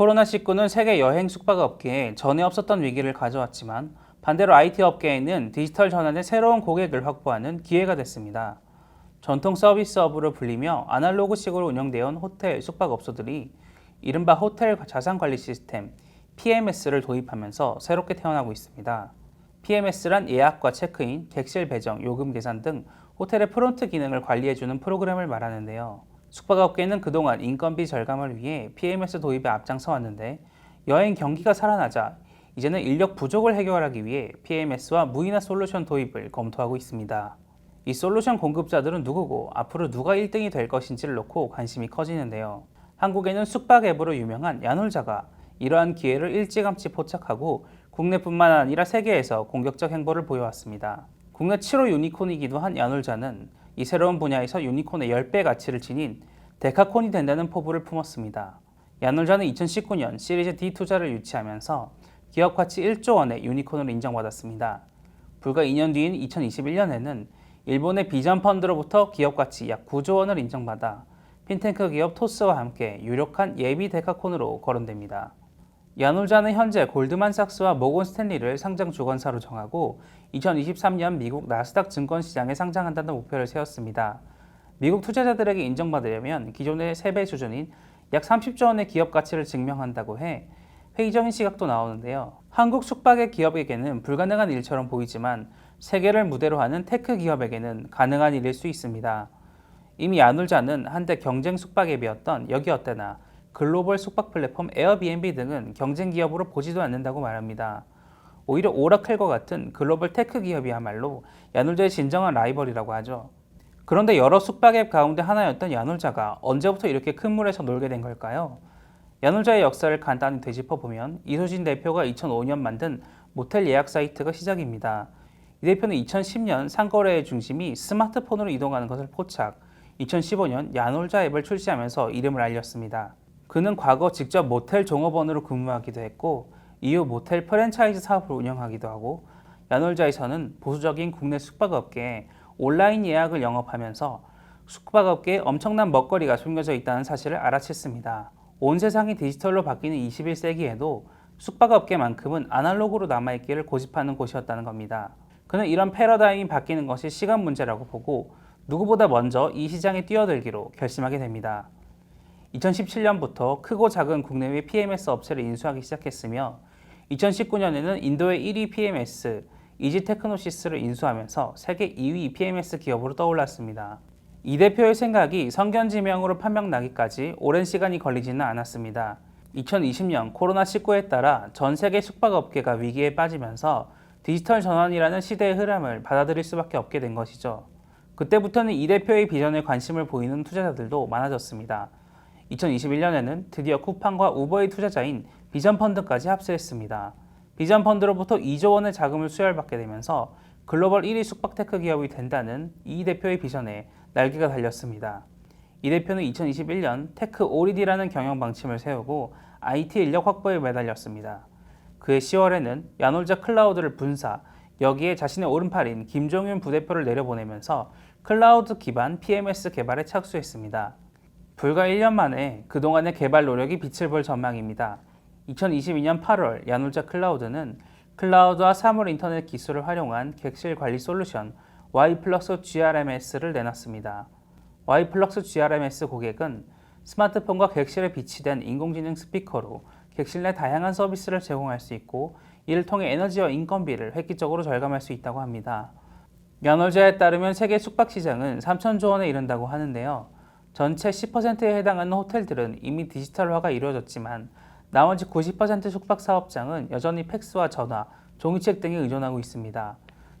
코로나19는 세계 여행 숙박업계에 전에 없었던 위기를 가져왔지만 반대로 IT 업계에는 디지털 전환의 새로운 고객을 확보하는 기회가 됐습니다. 전통 서비스업으로 불리며 아날로그식으로 운영되어 온 호텔 숙박업소들이 이른바 호텔 자산관리 시스템 PMS를 도입하면서 새롭게 태어나고 있습니다. PMS란 예약과 체크인, 객실 배정, 요금 계산 등 호텔의 프론트 기능을 관리해주는 프로그램을 말하는데요. 숙박업계는 그동안 인건비 절감을 위해 PMS 도입에 앞장서 왔는데 여행 경기가 살아나자 이제는 인력 부족을 해결하기 위해 PMS와 무인화 솔루션 도입을 검토하고 있습니다. 이 솔루션 공급자들은 누구고 앞으로 누가 1등이 될 것인지를 놓고 관심이 커지는데요. 한국에는 숙박 앱으로 유명한 야놀자가 이러한 기회를 일찌감치 포착하고 국내뿐만 아니라 세계에서 공격적 행보를 보여왔습니다. 국내 7호 유니콘이기도 한 야놀자는 이 새로운 분야에서 유니콘의 10배 가치를 지닌 데카콘이 된다는 포부를 품었습니다. 야놀자는 2019년 시리즈 D 투자를 유치하면서 기업 가치 1조 원의 유니콘으로 인정받았습니다. 불과 2년 뒤인 2021년에는 일본의 비전 펀드로부터 기업 가치 약 9조 원을 인정받아 핀테크 기업 토스와 함께 유력한 예비 데카콘으로 거론됩니다. 야놀자는 현재 골드만삭스와 모건 스탠리를 상장 주관사로 정하고 2023년 미국 나스닥 증권 시장에 상장한다는 목표를 세웠습니다. 미국 투자자들에게 인정받으려면 기존의 3배 수준인 약 30조 원의 기업 가치를 증명한다고 해 회의적인 시각도 나오는데요. 한국 숙박의 기업에게는 불가능한 일처럼 보이지만 세계를 무대로 하는 테크 기업에게는 가능한 일일 수 있습니다. 이미 야놀자는 한때 경쟁 숙박 앱이었던 여기 어때나 글로벌 숙박 플랫폼 에어비앤비 등은 경쟁 기업으로 보지도 않는다고 말합니다. 오히려 오라클과 같은 글로벌 테크 기업이야말로 야놀자의 진정한 라이벌이라고 하죠. 그런데 여러 숙박 앱 가운데 하나였던 야놀자가 언제부터 이렇게 큰 물에서 놀게 된 걸까요? 야놀자의 역사를 간단히 되짚어 보면 이소진 대표가 2005년 만든 모텔 예약 사이트가 시작입니다. 이 대표는 2010년 상거래의 중심이 스마트폰으로 이동하는 것을 포착, 2015년 야놀자 앱을 출시하면서 이름을 알렸습니다. 그는 과거 직접 모텔 종업원으로 근무하기도 했고 이후 모텔 프랜차이즈 사업을 운영하기도 하고 야놀자에서는 보수적인 국내 숙박업계에 온라인 예약을 영업하면서 숙박업계에 엄청난 먹거리가 숨겨져 있다는 사실을 알아챘습니다. 온 세상이 디지털로 바뀌는 21세기에도 숙박업계만큼은 아날로그로 남아있기를 고집하는 곳이었다는 겁니다. 그는 이런 패러다임이 바뀌는 것이 시간 문제라고 보고 누구보다 먼저 이 시장에 뛰어들기로 결심하게 됩니다. 2017년부터 크고 작은 국내외 PMS 업체를 인수하기 시작했으며 2019년에는 인도의 1위 PMS 이지테크노시스를 인수하면서 세계 2위 PMS 기업으로 떠올랐습니다. 이 대표의 생각이 성견지명으로 판명나기까지 오랜 시간이 걸리지는 않았습니다. 2020년 코로나19에 따라 전 세계 숙박업계가 위기에 빠지면서 디지털 전환이라는 시대의 흐름을 받아들일 수밖에 없게 된 것이죠. 그때부터는 이 대표의 비전에 관심을 보이는 투자자들도 많아졌습니다. 2021년에는 드디어 쿠팡과 우버의 투자자인 비전펀드까지 합세했습니다. 비전펀드로부터 2조 원의 자금을 수혈받게 되면서 글로벌 1위 숙박테크 기업이 된다는 이 대표의 비전에 날개가 달렸습니다. 이 대표는 2021년 테크 오리디라는 경영 방침을 세우고 IT 인력 확보에 매달렸습니다. 그해 10월에는 야놀자 클라우드를 분사, 여기에 자신의 오른팔인 김종윤 부대표를 내려보내면서 클라우드 기반 PMS 개발에 착수했습니다. 불과 1년 만에 그동안의 개발 노력이 빛을 볼 전망입니다. 2022년 8월 야놀자 클라우드는 클라우드와 사물 인터넷 기술을 활용한 객실 관리 솔루션 Y 플러스 GRMS를 내놨습니다. Y 플러스 GRMS 고객은 스마트폰과 객실에 비치된 인공지능 스피커로 객실 내 다양한 서비스를 제공할 수 있고 이를 통해 에너지와 인건비를 획기적으로 절감할 수 있다고 합니다. 야놀자에 따르면 세계 숙박 시장은 3천조 원에 이른다고 하는데요. 전체 10%에 해당하는 호텔들은 이미 디지털화가 이루어졌지만 나머지 90% 숙박 사업장은 여전히 팩스와 전화, 종이책 등에 의존하고 있습니다.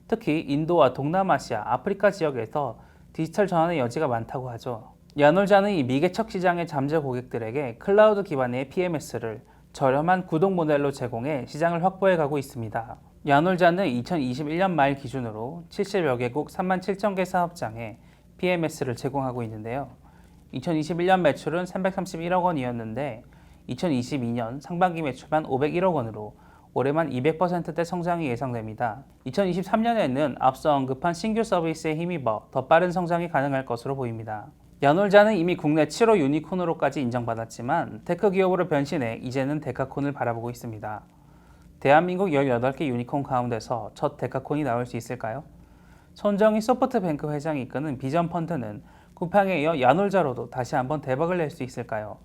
특히 인도와 동남아시아, 아프리카 지역에서 디지털 전환의 여지가 많다고 하죠. 야놀자는 이 미개척 시장의 잠재 고객들에게 클라우드 기반의 PMS를 저렴한 구독 모델로 제공해 시장을 확보해 가고 있습니다. 야놀자는 2021년 말 기준으로 70여 개국 3만 7천 개 사업장에 PMS를 제공하고 있는데요. 2021년 매출은 331억 원이었는데 2022년 상반기 매출만 501억 원으로 올해만 200%대 성장이 예상됩니다. 2023년에는 앞서 언급한 신규 서비스에 힘입어 더 빠른 성장이 가능할 것으로 보입니다. 야놀자는 이미 국내 7호 유니콘으로까지 인정받았지만 테크 기업으로 변신해 이제는 데카콘을 바라보고 있습니다. 대한민국 18개 유니콘 가운데서 첫 데카콘이 나올 수 있을까요? 손정희 소프트뱅크 회장이 이끄는 비전 펀드는 쿠팡에 이어 야놀자로도 다시 한번 대박을 낼 수 있을까요?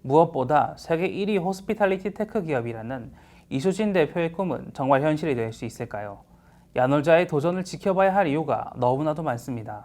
무엇보다 세계 1위 호스피탈리티 테크 기업이라는 이수진 대표의 꿈은 정말 현실이 될 수 있을까요? 야놀자의 도전을 지켜봐야 할 이유가 너무나도 많습니다.